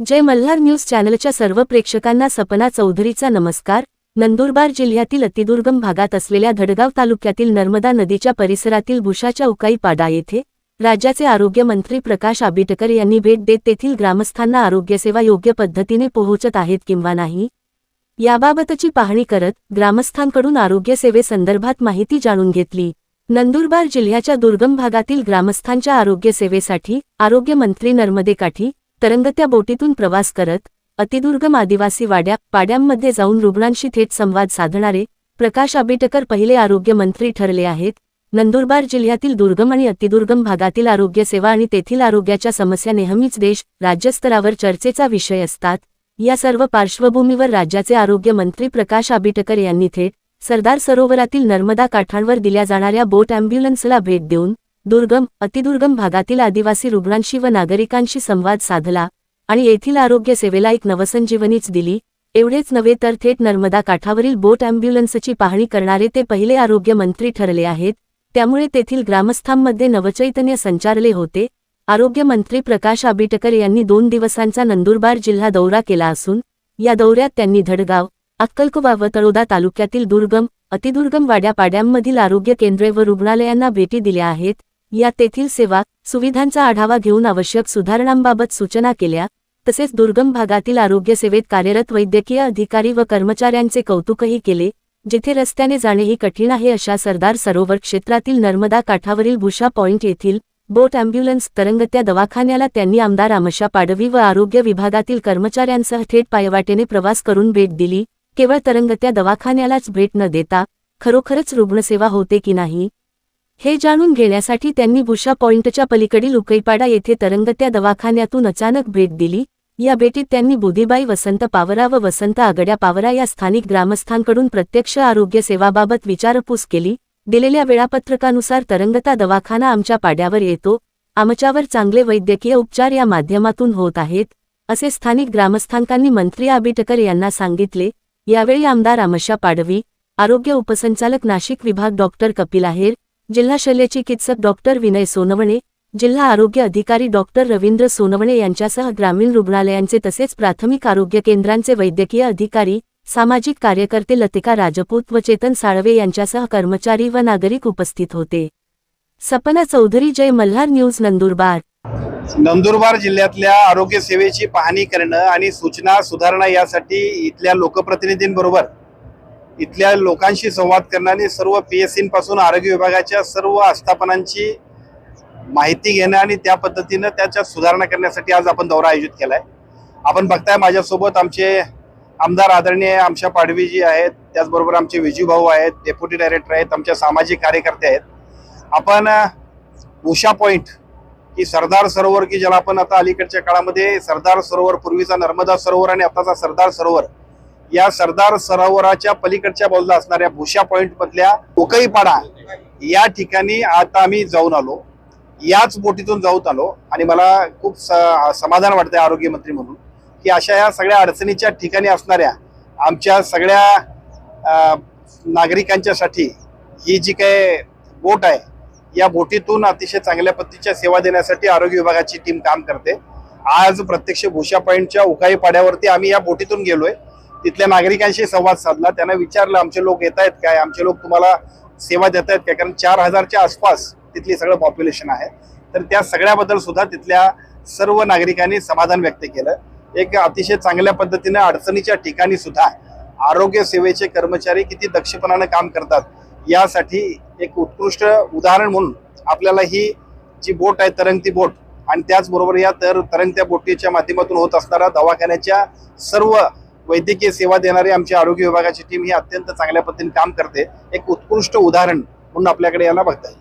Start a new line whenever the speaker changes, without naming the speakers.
जय Malhar news चॅनलच्या सर्व प्रेक्षकांना सपना चौधरीचा नमस्कार. नंदुरबार जिल्ह्यातील अतिदुर्गम भागात असलेल्या धडगाव तालुक्यातील नर्मदा नदीच्या परिसरातील भुशाच्या उकाई पाडा येथे राज्याचे आरोग्यमंत्री प्रकाश आबिटकर यांनी भेट देत तेथील ग्रामस्थांना आरोग्यसेवा योग्य पद्धतीने पोहोचत आहेत किंवा नाही याबाबतची पाहणी करत ग्रामस्थांकडून आरोग्यसेवेसंदर्भात माहिती जाणून घेतली. नंदुरबार जिल्ह्याच्या दुर्गम भागातील ग्रामस्थांच्या आरोग्यसेवेसाठी आरोग्यमंत्री नर्मदेकाठी तरंगत्या बोटीतून प्रवास करत अतिदुर्गम आदिवासी वाड्या पाड्यांमध्ये जाऊन रुग्णांशी थेट संवाद साधणारे प्रकाश आबेटकर पहिले आरोग्यमंत्री ठरले आहेत. नंदुरबार जिल्ह्यातील दुर्गम आणि अतिदुर्गम भागातील आरोग्य सेवा आणि तेथील आरोग्याच्या समस्या नेहमीच देश राज्यस्तरावर चर्चेचा विषय असतात. या सर्व पार्श्वभूमीवर राज्याचे आरोग्यमंत्री प्रकाश आबिटकर यांनी थेट सरदार सरोवरातील नर्मदा काठांवर दिल्या जाणाऱ्या बोट अँब्युलन्सला भेट देऊन दुर्गम अतिदुर्गम भागातील आदिवासी रुग्णांशी व नागरिकांशी संवाद साधला आणि येथील आरोग्य सेवेला एक नवसंजीवनीच दिली. एवढेच नव्हे तर थेट नर्मदा काठावरील बोट अँब्युलन्सची पाहणी करणारे ते पहिले आरोग्यमंत्री ठरले आहेत. त्यामुळे तेथील ग्रामस्थांमध्ये नवचैतन्य संचारले होते. आरोग्यमंत्री प्रकाश आबिटकर यांनी दोन दिवसांचा नंदुरबार जिल्हा दौरा केला असून या दौऱ्यात त्यांनी धडगाव अक्कलकोवा व तळोदा तालुक्यातील दुर्गम अतिदुर्गम वाड्यापाड्यांमधील आरोग्य केंद्रे व रुग्णालयांना भेटी दिल्या आहेत. या तेथील सेवा सुविधांचा आढावा घेऊन आवश्यक सुधारणांबाबत सूचना केल्या तसेच दुर्गम भागातील आरोग्यसेवेत कार्यरत वैद्यकीय अधिकारी व कर्मचाऱ्यांचे कौतुकही केले जिथे रस्त्याने जाणेही कठीण आहे अशा सरदार सरोवर क्षेत्रातील नर्मदा काठावरील भुशा पॉइंट येथील बोट अँब्युलन्स तरंगत्या दवाखान्याला त्यांनी आमदार आमशा पाडवी व आरोग्य विभागातील कर्मचाऱ्यांसह थेट पायवाटेने प्रवास करून भेट दिली केवळ तरंगत्या दवाखान्यालाच भेट न देता खरोखरच रुग्णसेवा होते की नाही? हे जाणून घेण्यासाठी त्यांनी भुषा पॉइंटच्या पलीकडील उकईपाडा येथे तरंगत्या दवाखान्यातून अचानक भेट दिली. या भेटीत त्यांनी बुधीबाई वसंत पावरा व वसंत आगड्या पावरा या स्थानिक ग्रामस्थांकडून प्रत्यक्ष आरोग्य सेवाबाबत विचारपूस केली. दिलेल्या वेळापत्रकानुसार तरंगता दवाखाना आमच्या पाड्यावर येतो. आमच्यावर चांगले वैद्यकीय उपचार या माध्यमातून होत आहेत असे स्थानिक ग्रामस्थांकांनी मंत्री आबिटकर यांना सांगितले. यावेळी आमदार आमशा पाडवी आरोग्य उपसंचालक नाशिक विभाग डॉक्टर कपिल आहेर जिल्हा शल्यचिकित्सक डॉक्टर विनय सोनवणे जिल्हा आरोग्य अधिकारी डॉक्टर रवींद्र सोनवणे यांच्यासह ग्रामीण रुग्णालयांचे तसेच प्राथमिक आरोग्य केंद्रांचे वैद्यकीय अधिकारी सामाजिक कार्यकर्ते लतिका राजपूत व चेतन साळवे यांच्यासह कर्मचारी व नागरिक उपस्थित होते. सपना चौधरी जय मल्हार न्यूज नंदुरबार.
नंदुरबार जिल्ह्यातल्या आरोग्य सेवेची पाहणी करणं आणि सूचना सुधारणा यासाठी इथल्या लोकप्रतिनिधींबरोबर इथल्या लोकांशी संवाद करणं आणि सर्व पी एस सीपासून आरोग्य विभागाच्या सर्व आस्थापनांची माहिती घेणं आणि त्या पद्धतीनं त्याच्या सुधारणा करण्यासाठी आज आपण दौरा आयोजित केला आहे आपण बघताय माझ्यासोबत आमचे आमदार आदरणीय आमच्या पाडवीजी आहेत त्याचबरोबर आमचे विजू भाऊ आहेत डेप्युटी डायरेक्टर आहेत आमच्या सामाजिक कार्यकर्ते आहेत. आपण उषा पॉईंट की सरदार सरोवर की ज्याला आपण आता अलीकडच्या काळामध्ये सरदार सरोवर पूर्वीचा नर्मदा सरोवर आणि आताचा सरदार सरोवर या सरदार सरोवराच्या पलीकडच्या बाजूला असणाऱ्या भुशा पॉइंट मधल्या उकईपाडा या ठिकाणी आता आम्ही जाऊन आलो. याच बोटीतून जाऊन आलो आणि मला खूप स- समाधान वाटतंय आरोग्यमंत्री म्हणून की अशा या सगळ्या अडचणीच्या ठिकाणी असणाऱ्या आमच्या सगळ्या नागरिकांच्यासाठी ही जी काय बोट आहे या बोटीतून अतिशय चांगल्या पद्धतीच्या सेवा देण्यासाठी आरोग्य विभागाची टीम काम करते. आज प्रत्यक्ष भुशा पॉईंटच्या उकाई पाड्यावरती आम्ही या बोटीतून गेलोय. तिथल्या नागरिकांशी संवाद साधला. त्यांना विचारलं आमचे लोक येत आहेत काय? आमचे लोक तुम्हाला सेवा देत आहेत काय? कारण चार हजारच्या आसपास तिथली सगळं पॉप्युलेशन आहे. तर त्या सगळ्याबद्दल सुद्धा तिथल्या सर्व नागरिकांनी समाधान व्यक्त केलं. एक अतिशय चांगल्या पद्धतीने अडचणीच्या ठिकाणी सुद्धा आरोग्य सेवेचे कर्मचारी किती दक्षपणानं काम करतात यासाठी एक उत्कृष्ट उदाहरण म्हणून आपल्याला ही जी बोट आहे तरंगती बोट आणि त्याचबरोबर या तर तरंगत्या बोटीच्या माध्यमातून होत असणाऱ्या दवाखान्याच्या सर्व वैद्यकीय सेवा देणारी आमची आरोग्य विभागाची टीम ही अत्यंत चांगल्या पद्धतीने काम करते. एक उत्कृष्ट उदाहरण म्हणून आपल्याकडे याला बघता येईल.